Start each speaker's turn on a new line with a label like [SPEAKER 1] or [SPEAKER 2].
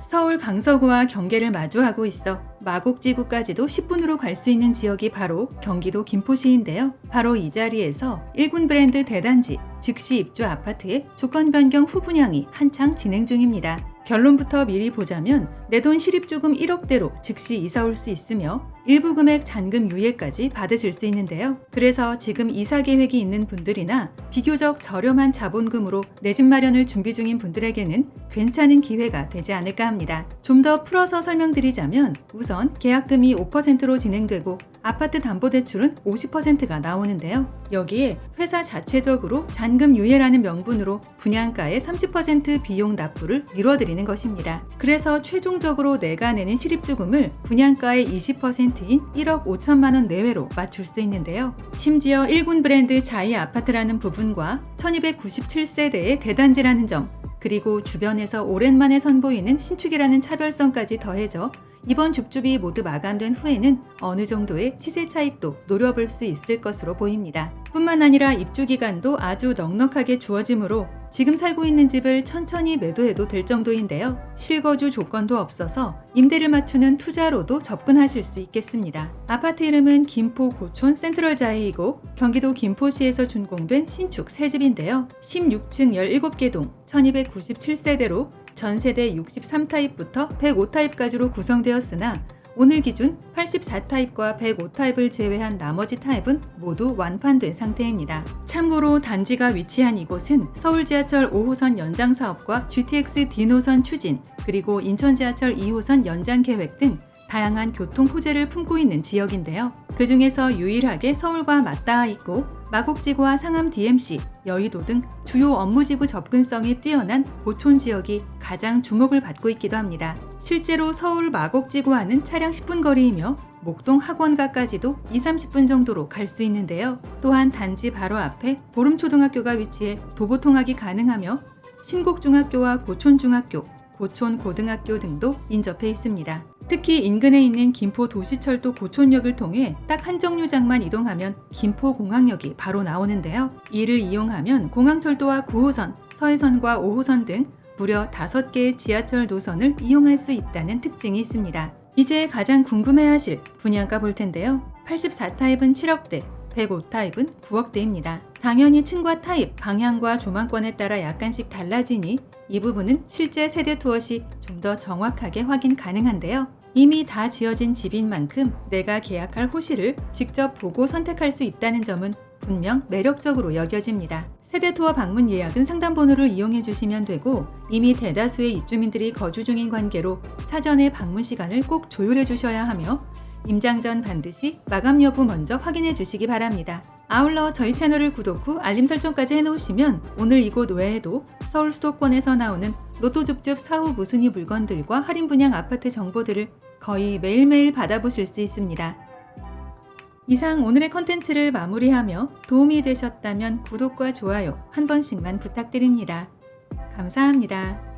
[SPEAKER 1] 서울 강서구와 경계를 마주하고 있어 마곡지구까지도 10분으로 갈 수 있는 지역이 바로 경기도 김포시인데요. 바로 이 자리에서 1군 브랜드 대단지 즉시 입주 아파트의 조건 변경 후 분양이 한창 진행 중입니다. 결론부터 미리 보자면 내 돈 실입주금 1억대로 즉시 이사 올 수 있으며 일부 금액 잔금 유예까지 받으실 수 있는데요. 그래서 지금 이사 계획이 있는 분들이나 비교적 저렴한 자본금으로 내 집 마련을 준비 중인 분들에게는 괜찮은 기회가 되지 않을까 합니다. 좀 더 풀어서 설명드리자면 우선 계약금이 5%로 진행되고 아파트 담보대출은 50%가 나오는데요. 여기에 회사 자체적으로 잔금 유예라는 명분으로 분양가의 30% 비용 납부를 미뤄드리는 것입니다. 그래서 최종적으로 내가 내는 실입주금을 분양가의 20%인 1억 5천만 원 내외로 맞출 수 있는데요. 심지어 1군 브랜드 자이 아파트라는 부분과 1297세대의 대단지라는 점, 그리고 주변에서 오랜만에 선보이는 신축이라는 차별성까지 더해져 이번 줍줍이 모두 마감된 후에는 어느 정도의 시세 차익도 노려볼 수 있을 것으로 보입니다. 뿐만 아니라 입주 기간도 아주 넉넉하게 주어지므로 지금 살고 있는 집을 천천히 매도해도 될 정도인데요. 실거주 조건도 없어서 임대를 맞추는 투자로도 접근하실 수 있겠습니다. 아파트 이름은 김포 고촌 센트럴 자이이고 경기도 김포시에서 준공된 신축 새 집인데요. 16층 17개 동 1297세대로 전세대 63타입부터 105타입까지로 구성되었으나 오늘 기준 84타입과 105타입을 제외한 나머지 타입은 모두 완판된 상태입니다. 참고로 단지가 위치한 이곳은 서울 지하철 5호선 연장 사업과 GTX D 노선 추진, 그리고 인천 지하철 2호선 연장 계획 등 다양한 교통 호재를 품고 있는 지역인데요. 그 중에서 유일하게 서울과 맞닿아 있고 마곡지구와 상암 DMC, 여의도 등 주요 업무지구 접근성이 뛰어난 고촌 지역이 가장 주목을 받고 있기도 합니다. 실제로 서울 마곡지구와는 차량 10분 거리이며 목동 학원가까지도 2, 30분 정도로 갈 수 있는데요. 또한 단지 바로 앞에 보름초등학교가 위치해 도보 통학이 가능하며 신곡중학교와 고촌중학교, 고촌고등학교 등도 인접해 있습니다. 특히 인근에 있는 김포 도시철도 고촌역을 통해 딱 한 정류장만 이동하면 김포공항역이 바로 나오는데요. 이를 이용하면 공항철도와 9호선, 서해선과 5호선 등 무려 5개의 지하철 노선을 이용할 수 있다는 특징이 있습니다. 이제 가장 궁금해하실 분양가 볼 텐데요. 84타입은 7억대, 105타입은 9억대입니다. 당연히 층과 타입, 방향과 조망권에 따라 약간씩 달라지니 이 부분은 실제 세대 투어 시 좀 더 정확하게 확인 가능한데요. 이미 다 지어진 집인 만큼 내가 계약할 호실을 직접 보고 선택할 수 있다는 점은 분명 매력적으로 여겨집니다. 세대 투어 방문 예약은 상담 번호를 이용해 주시면 되고 이미 대다수의 입주민들이 거주 중인 관계로 사전에 방문 시간을 꼭 조율해 주셔야 하며 임장 전 반드시 마감 여부 먼저 확인해 주시기 바랍니다. 아울러 저희 채널을 구독 후 알림 설정까지 해놓으시면 오늘 이곳 외에도 서울 수도권에서 나오는 로또 줍줍 사후 무순위 물건들과 할인 분양 아파트 정보들을 거의 매일매일 받아보실 수 있습니다. 이상 오늘의 컨텐츠를 마무리하며 도움이 되셨다면 구독과 좋아요 한 번씩만 부탁드립니다. 감사합니다.